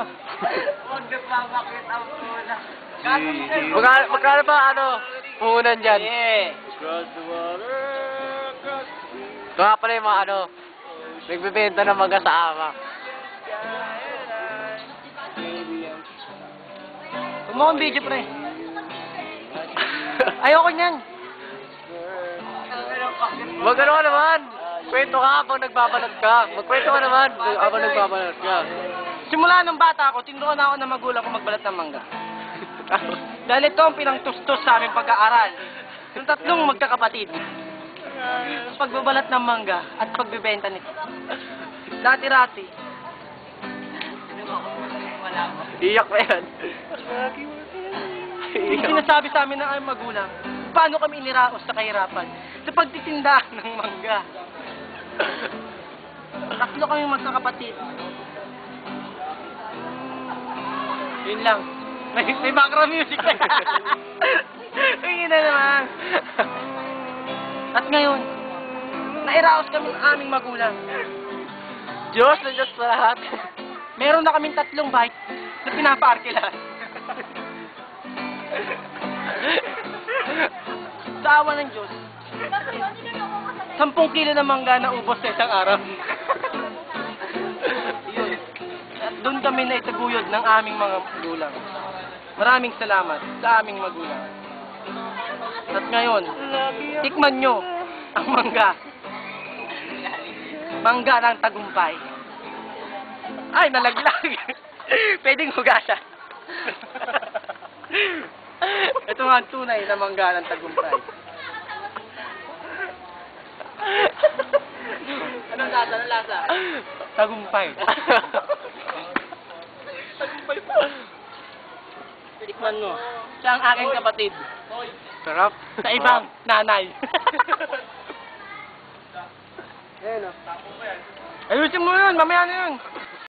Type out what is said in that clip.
Huwag nagpapakit ang muna. Magkano, magkano ba ano? Puhunan dyan? Yeah. Cross the water, the Ito nga pala yung mga ano, nagbebenta ng mga sa ama. Huwag mo akong video, pre. Ayoko niyan. Magano ka naman? Kwento ka habang nagbabalot ka. Magkwento ka naman habang nagbabalot ka. Simula nung bata ako, tinuruan ako ng magulang ko magbalat ng mangga. Dahil ito ang pinangtustos sa aming pag-aaral. Yung tatlong magkakapatid. Pagbabalat ng mangga at pagbebenta nito. Dati-rati. Iyak na yan. Yung sinasabi sa amin ng aming magulang, paano kami iniraos sa kahirapan sa pagtitinda ng mangga. Tatlo kami magkakapatid. Yun lang. May, may background music na. Ay, na naman. At ngayon, nairaos kami ng aming magulang. Diyos na Diyos sa lahat. Meron na kaming tatlong bike na pinapaarke lahat. sa awa ng Diyos, sampung kilo ng mangga na ubos sa isang araw. Doon kami na itaguyod ng aming mga magulang. Maraming salamat sa aming magulang. At ngayon, tikman nyo ang mangga. Mangga ng tagumpay. Ay, nalaglag. Pwedeng hugasan. Ito nga ang tunay na mangga ng tagumpay. Anong lasa? Anong lasa? Tagumpay. Mo. Siya ang aking kapatid. Sarap. Sa ibang nanay. Ayusin mo yun, mamaya na yun.